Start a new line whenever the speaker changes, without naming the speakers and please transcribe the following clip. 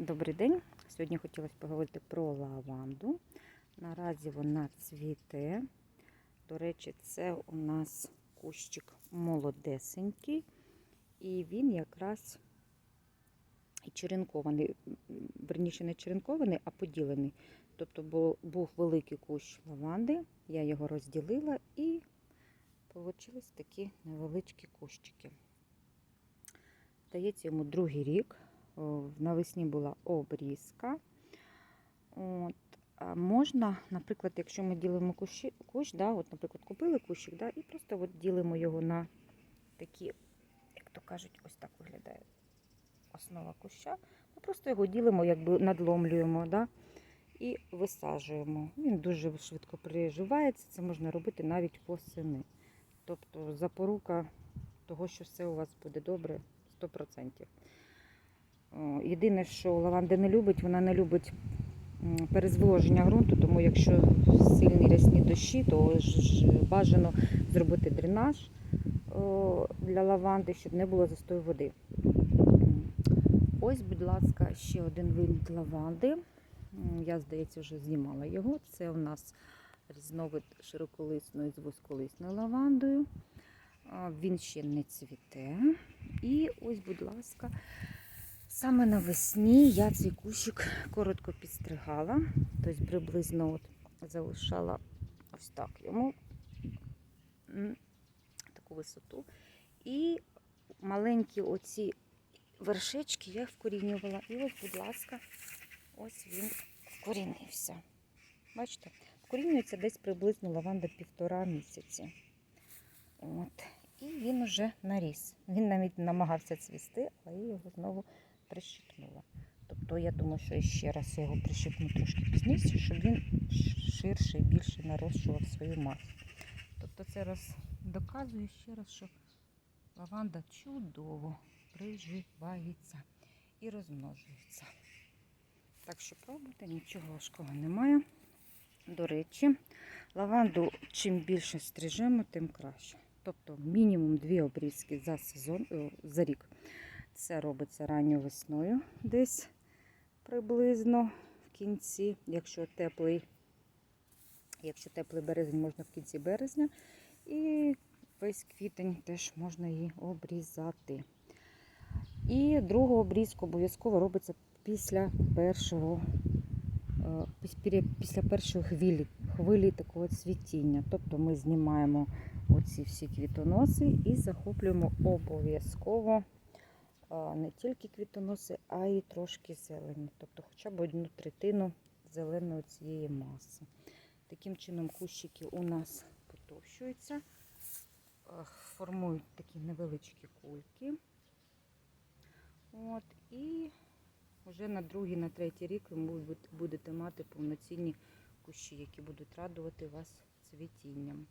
Добрий день. Сьогодні хотілося поговорити про лаванду. Наразі вона цвіте. До речі, це у нас кущик молодесенький, і він якраз черенкований, верніше не черенкований, а поділений. Тобто був великий кущ лаванди, я його розділила і вийшли такі невеличкі кущики. Дається йому другий рік. О, Навесні була обрізка. От. Можна, наприклад, якщо ми ділимо кущі, кущ, да, от, наприклад, купили кущик, да, і просто от ділимо його на такі, як то кажуть, ось так виглядає основа куща. Ми просто його ділимо, якби надломлюємо, да, і висаджуємо. Він дуже швидко приживається, це можна робити навіть восени. Тобто запорука того, що все у вас буде добре 100%. Єдине, що лаванда не любить, вона не любить перезволоження ґрунту, тому якщо сильні рясні дощі, то бажано зробити дренаж для лаванди, щоб не було застою води. Ось, будь ласка, ще один вид лаванди. Я, здається, вже знімала його. Це у нас різновид широколисної з вузьколисною лавандою. Він ще не цвіте. І ось, будь ласка, саме навесні я цей кущик коротко підстригала, тобто приблизно от залишала ось так йому таку висоту. І маленькі оці вершечки я вкорінювала. І ось, будь ласка, ось він вкорінився. Бачите, вкорінюється десь приблизно лаванда півтора місяці. От. І він уже наріс. Він навіть намагався цвісти, але я його знову прищипнула. Тобто я думаю, що ще раз я його прищипну трошки пізніше, щоб він ширше і більше нарощував свою масу. Тобто це раз доказує ще раз, що лаванда чудово приживається і розмножується. Так що пробуйте, нічого важкого немає. До речі, лаванду чим більше стрижемо, тим краще. Тобто мінімум дві обрізки за сезон, е, за рік. Це робиться ранньою весною, десь приблизно в кінці, якщо теплий, якщо теплий березень, можна в кінці березня. І весь квітень теж можна її обрізати. І другу обрізку обов'язково робиться після першого, е, після першої хвилі, хвилі такого цвітіння. Тобто ми знімаємо оці всі квітоноси і захоплюємо обов'язково не тільки квітоноси, а й трошки зелені. Тобто хоча б одну третину зеленої цієї маси. Таким чином кущики у нас потовщуються, формують такі невеличкі кульки. От, і вже на другий, на третій рік ви будете мати повноцінні кущі, які будуть радувати вас цвітінням.